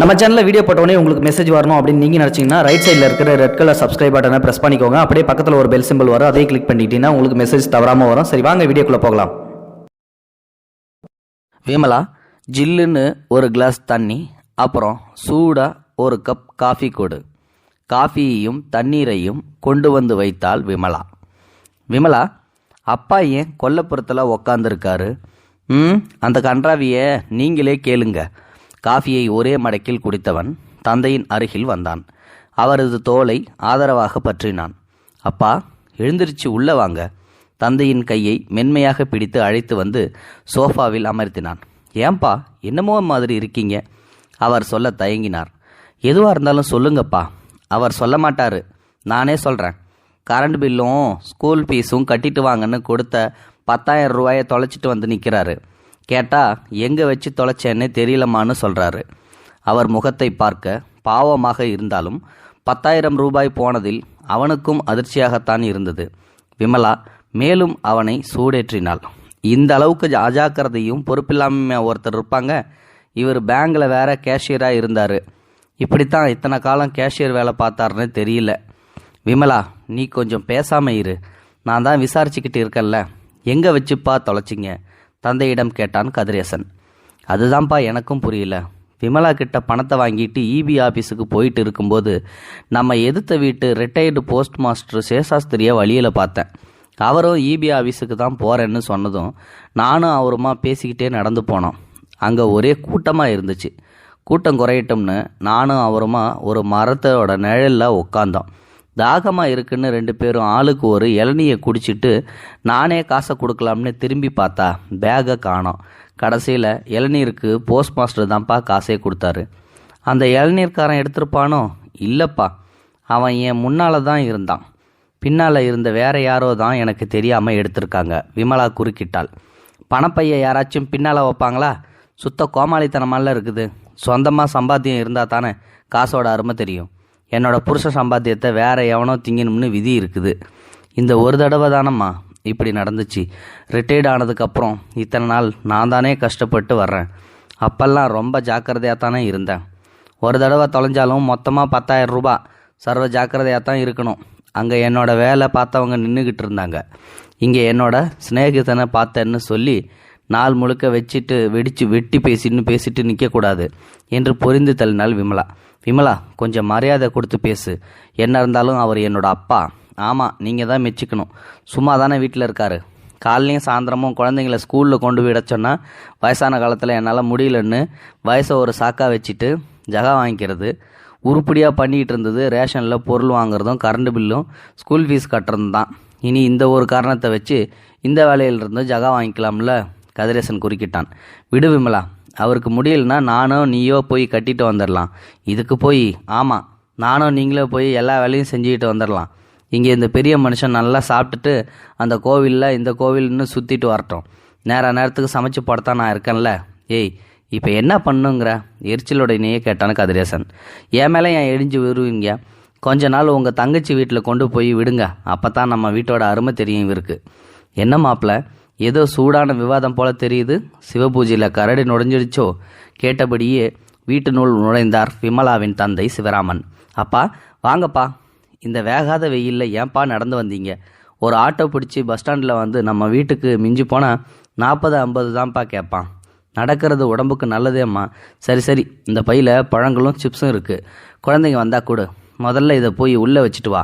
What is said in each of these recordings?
நம்ம சேனலில் வீடியோ போட்டோடனே உங்களுக்கு மெசேஜ் வரணும் அப்படின்னு நீங்கள் நினச்சிங்கன்னா ரைட் சைடில் இருக்கிற ரெட் கலர் சப்ஸ்கிரைப் பட்டனை ப்ரெஸ் பண்ணிக்கோங்க. அப்படியே பக்கத்தில் ஒரு பெல் சிம்பிள் வரும். அதே கிளிக் பண்ணிட்டீங்கன்னா உங்களுக்கு மெசேஜ் தவறாமல் வரும். சரி வாங்க வீடியோக்குள்ளே போகலாம். விமலா ஜில்லுன்னு ஒரு கிளாஸ் தண்ணி அப்புறம் சூடாக ஒரு கப் காஃபி கொடு. காஃபியையும் தண்ணீரையும் கொண்டு வந்து வைத்தாள் விமலா. விமலா அப்பா ஏன் கொல்லப்புறத்தில் உக்காந்துருக்காரு? ம் அந்த கன்றாவியை நீங்களே கேளுங்க. காஃபியை ஒரே மடக்கில் குடித்தவன் தந்தையின் அருகில் வந்தான். அவரது தோலை ஆதரவாக பற்றினான். அப்பா எழுந்திருச்சு உள்ள வாங்க. தந்தையின் கையை மென்மையாக பிடித்து அழைத்து வந்து சோஃபாவில் அமர்த்தினான். ஏன்பா என்னமோ மாதிரி இருக்கீங்க? அவர் சொல்ல தயங்கினார். எதுவாக இருந்தாலும் சொல்லுங்கப்பா. அவர் சொல்ல மாட்டாரு. நானே சொல்கிறேன் கரண்ட் பில்லும் ஸ்கூல் ஃபீஸும் கட்டிட்டு வாங்கன்னு கொடுத்த பத்தாயிரம் ரூபாயை தொலைச்சிட்டு வந்து நிற்கிறாரு கேட்டால் எங்கே வச்சு தொலைச்சேன்னு தெரியலமான்னு சொல்கிறாரு அவர் முகத்தை பார்க்க பாவமாக இருந்தாலும் பத்தாயிரம் ரூபாய் போனதில் அவனுக்கும் அதிர்ச்சியாகத்தான் இருந்தது. விமலா மேலும் அவனை சூடேற்றினாள். இந்த அளவுக்கு அஜாக்கிரதையும் பொறுப்பில்லாம ஒருத்தர் இருப்பாங்க? இவர் பேங்கில் வேற கேஷியராக இருந்தார். இப்படித்தான் இத்தனை காலம் கேஷியர் வேலை பார்த்தாருன்னு தெரியல. விமலா நீ கொஞ்சம் பேசாமல் இரு. நான் தான் விசாரிச்சுக்கிட்டு இருக்கேன்ல. எங்கே வச்சுப்பா தொலைச்சிங்க? தந்தையிடம் கேட்டான் கதிரேசன். அதுதான்ப்பா எனக்கும் புரியல. விமலா கிட்ட பணத்தை வாங்கிட்டு இபி ஆஃபீஸுக்கு போயிட்டு இருக்கும்போது நம்ம எதிர்த்த வீட்டு ரிட்டையர்டு போஸ்ட் மாஸ்டர் சேஷாஸ்திரியை வழியில் பார்த்தேன். அவரும் இபி ஆஃபீஸுக்கு தான் போகிறேன்னு சொன்னதும் நானும் அவருமா பேசிக்கிட்டே நடந்து போனோம். அங்கே ஒரே கூட்டமாக இருந்துச்சு. கூட்டம் குறையட்டும்னு நானும் அவருமா ஒரு மரத்தோட நிழலில் உட்காந்தோம் தாகமாக இருக்குன்னு ரெண்டு பேரும் ஆளுக்கு ஒரு இளநியை குடிச்சிட்டு நானே காசை கொடுக்கலாம்னு திரும்பி பார்த்தா பேகை காணோம். கடைசியில் இளநீருக்கு போஸ்ட் மாஸ்டர் தான்ப்பா காசே கொடுத்தாரு. அந்த இளநீர்காரன் எடுத்திருப்பானோ? இல்லைப்பா. அவன் என் முன்னால் தான் இருந்தான். பின்னால் இருந்த வேற யாரோ தான் எனக்கு தெரியாமல் எடுத்திருக்காங்க. விமலா குறுக்கிட்டாள். பணப்பைய யாராச்சும் பின்னால் வைப்பாங்களா? சுத்த கோமாளித்தனமால இருக்குது. சொந்தமாக சம்பாத்தியம் இருந்தால் தானே காசோட அருமை தெரியும். என்னோட புருஷ சம்பாத்தியத்தை வேற எவனோ திங்கணும்னு விதி இருக்குது. இந்த ஒரு தடவை தானம்மா இப்படி நடந்துச்சு. ரிட்டையர்ட் ஆனதுக்கப்புறம் இத்தனை நாள் நான் தானே கஷ்டப்பட்டு வர்றேன். அப்போல்லாம் ரொம்ப ஜாக்கிரதையாக தானே இருந்தேன். ஒரு தடவை தொலைஞ்சாலும் மொத்தமாக பத்தாயிரம் ரூபா சர்வ ஜாக்கிரதையாக தான் இருக்கணும். அங்கே என்னோடய வேலை பார்த்தவங்க நின்றுக்கிட்டு இருந்தாங்க. இங்கே என்னோட சிநேகிதனை பார்த்தேன்னு சொல்லி நாள் முழுக்க வச்சுட்டு வெடிச்சு வெட்டி பேசின்னு பேசிட்டு நிற்கக்கூடாது என்று புரிந்து தள்ளினாள் விமலா. விமலா கொஞ்சம் மரியாதை கொடுத்து பேசு. என்ன இருந்தாலும் அவர் என்னோட அப்பா. ஆமாம் நீங்கள் தான் மெச்சிக்கணும். சும்மா தானே வீட்டில் இருக்காரு. காலையும் சாயந்தரமும் குழந்தைங்கள ஸ்கூலில் கொண்டு விட சொன்னால் வயசான காலத்தில் என்னால் முடியலன்னு வயசை ஒரு சாக்கா வச்சுட்டு ஜகா வாங்கிக்கிறது உருப்படியாக பண்ணிகிட்டு இருந்தது ரேஷனில் பொருள் வாங்குறதும் கரண்ட் பில்லும் ஸ்கூல் ஃபீஸ் கட்டுறதும் தான். இனி இந்த ஒரு காரணத்தை வச்சு இந்த வேலையிலிருந்து ஜகா வாங்கிக்கலாம்ல? கதிரேசன் குறுக்கிட்டான். விடு விமலா அவருக்கு முடியலன்னா நானோ நீயோ போய் கட்டிட்டு வந்துடலாம் இதுக்கு போய் ஆமாம் நானோ நீங்களே போய் எல்லா வேலையும் செஞ்சுக்கிட்டு வந்துடலாம் இங்கே இந்த பெரிய மனுஷன் நல்லா சாப்பிட்டுட்டு அந்த கோவிலில் இந்த கோவில்னு சுற்றிட்டு வரட்டும். நேர நேரத்துக்கு சமைச்சு போடத்தான் நான் இருக்கேன்ல. ஏய் இப்போ என்ன பண்ணுங்கிற? எரிச்சலோட இணையே கேட்டான் கதிரேசன். என் மேலே என் எழிஞ்சு விரும்புவீங்க கொஞ்ச நாள் உங்கள் தங்கச்சி வீட்டில் கொண்டு போய் விடுங்க. அப்போ தான் நம்ம வீட்டோட அருமை தெரியும் இவருக்கு. என்ன மாப்பிள்ள? ஏதோ சூடான விவாதம் போல தெரியுது. சிவபூஜையில் கரடி நுழைஞ்சிடுச்சோ? கேட்டபடியே வீட்டினுள் நுழைந்தார் விமலாவின் தந்தை சிவராமன். அப்பா வாங்கப்பா. இந்த வேகாத வெயிலில் ஏன்பா நடந்து வந்தீங்க? ஒரு ஆட்டோ பிடிச்சி பஸ் ஸ்டாண்டில் வந்து நம்ம வீட்டுக்கு மிஞ்சி போனால் நாற்பது ஐம்பது தான்ப்பா கேட்பான் நடக்கிறது உடம்புக்கு நல்லதேம்மா. சரி சரி. இந்த பையில் பழங்களும் சிப்ஸும் இருக்குது குழந்தைங்க வந்தால் கொடு. முதல்ல இதை போய் உள்ளே வச்சுட்டு வா.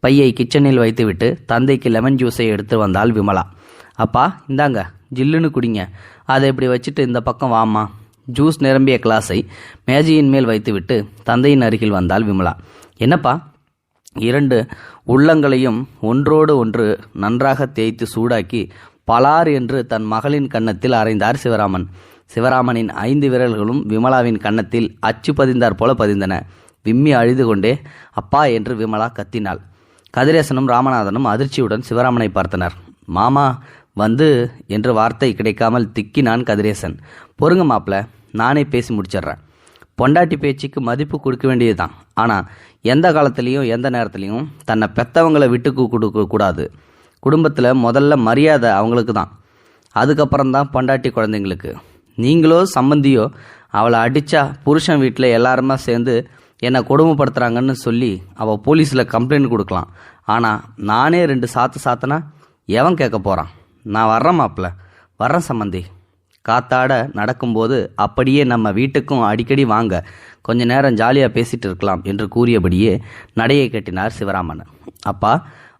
பையை கிச்சனில் வைத்துவிட்டு தந்தைக்கு லெமன் ஜூஸை எடுத்து வந்தாள் விமலா. அப்பா இந்தாங்க ஜில்லுன்னு குடிங்க. அதை இப்படி வச்சுட்டு இந்த பக்கம் வாமா ஜூஸ் நிரம்பிய கிளாஸை மேஜையின் மேல் வைத்துவிட்டு தந்தையின் அருகில் வந்தாள் விமலா. என்னப்பா? இரண்டு உள்ளங்களையும் ஒன்றோடு ஒன்று நன்றாக தேய்த்து சூடாக்கி பலார் என்று தன் மகளின் கன்னத்தில் அறைந்தார் சிவராமன். சிவராமனின் ஐந்து விரல்களும் விமலாவின் கன்னத்தில் அச்சு பதிந்தார் போல பதிந்தன. விம்மி அழுது கொண்டே அப்பா என்று விமலா கத்தினாள். கதிரேசனும் ராமநாதனும் அதிர்ச்சியுடன் சிவராமனை பார்த்தனர். மாமா வந்து என்று வார்த்தை கிடைக்காமல் திக்கினான் கதிரேசன். பொறுங்க மாப்பிள நானே பேசி முடிச்சிடுறேன். பொண்டாட்டி பேச்சுக்கு மதிப்பு கொடுக்க வேண்டியதுதான். ஆனால் எந்த காலத்துலேயும் எந்த நேரத்துலையும் தன்னை பெத்தவங்களை விட்டு கொடுக்க கூடாது. குடும்பத்தில் முதல்ல மரியாதை அவங்களுக்கு தான் அதுக்கப்புறம் தான் பொண்டாட்டி குழந்தைங்களுக்கு. நீங்களோ சம்மந்தியோ அவளை அடித்தா புருஷன் வீட்டில் எல்லாருமா சேர்ந்து என்னை கொடுமைப்படுத்துகிறாங்கன்னு சொல்லி அவள் போலீஸில் கம்ப்ளைண்ட் கொடுக்கலாம். ஆனால் நானே ரெண்டு சாத்து சாத்தனா எவன் கேட்க போகிறான் நான் வர்றேன் மாப்பிள்ள. வர்றேன் சம்மந்தி காத்தாட நடக்கும்போது அப்படியே நம்ம வீட்டுக்கும் அடிக்கடி வாங்க. கொஞ்ச நேரம் ஜாலியாக பேசிட்டு இருக்கலாம் என்று கூறியபடியே நடையை கட்டினார் சிவராமன் அப்பா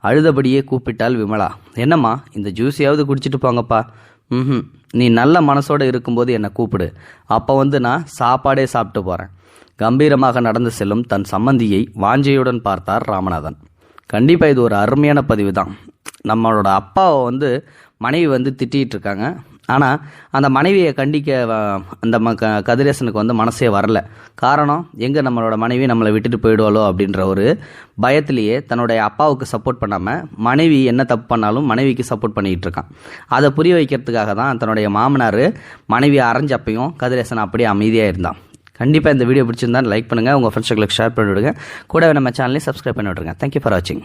அழுதபடியே கூப்பிட்டாள் விமலா. என்னம்மா இந்த ஜூஸையாவது குடிச்சிட்டு போங்கப்பா. ம் நீ நல்ல மனசோடு இருக்கும்போது என்னை கூப்பிடு. அப்போ வந்து நான் சாப்பாடே சாப்பிட்டு போகிறேன் கம்பீரமாக நடந்து செல்லும் தன் சம்மந்தியை வாஞ்சையுடன் பார்த்தார் ராமநாதன். கண்டிப்பாக இது ஒரு அருமையான பதிவு தான் நம்மளோட அப்பாவை வந்து மனைவி வந்து திட்டிகிட்டு இருக்காங்க ஆனால் அந்த மனைவியை கண்டிக்க அந்த ம க கதிரேசனுக்கு வந்து மனசே வரல. காரணம் எங்கே நம்மளோட மனைவி நம்மளை விட்டுட்டு போயிடுவாளோ அப்படின்ற ஒரு பயத்திலேயே தன்னுடைய அப்பாவுக்கு சப்போர்ட் பண்ணாமல் மனைவி என்ன தப்பு பண்ணாலும் மனைவிக்கு சப்போர்ட் பண்ணிக்கிட்டு இருக்கான் அதை புரிய வைக்கிறதுக்காக தான் தன்னுடைய மாமனார் மனைவி அரைஞ்சப்பையும் கதிரேசன் அப்படியே அமைதியாக இருந்தான். கண்டிப்பாக இந்த வீடியோ பிடிச்சிருந்தா லைக் பண்ணுங்கள் உங்கள் ஃப்ரெண்ட்ஸுங்களுக்கு ஷேர் பண்ணி விடுங்க கூடவே நம்ம சேனலையும் சப்ஸ்கிரைப் பண்ணி விட்ருங்க தேங்க்யூ ஃபார் வாட்சிங்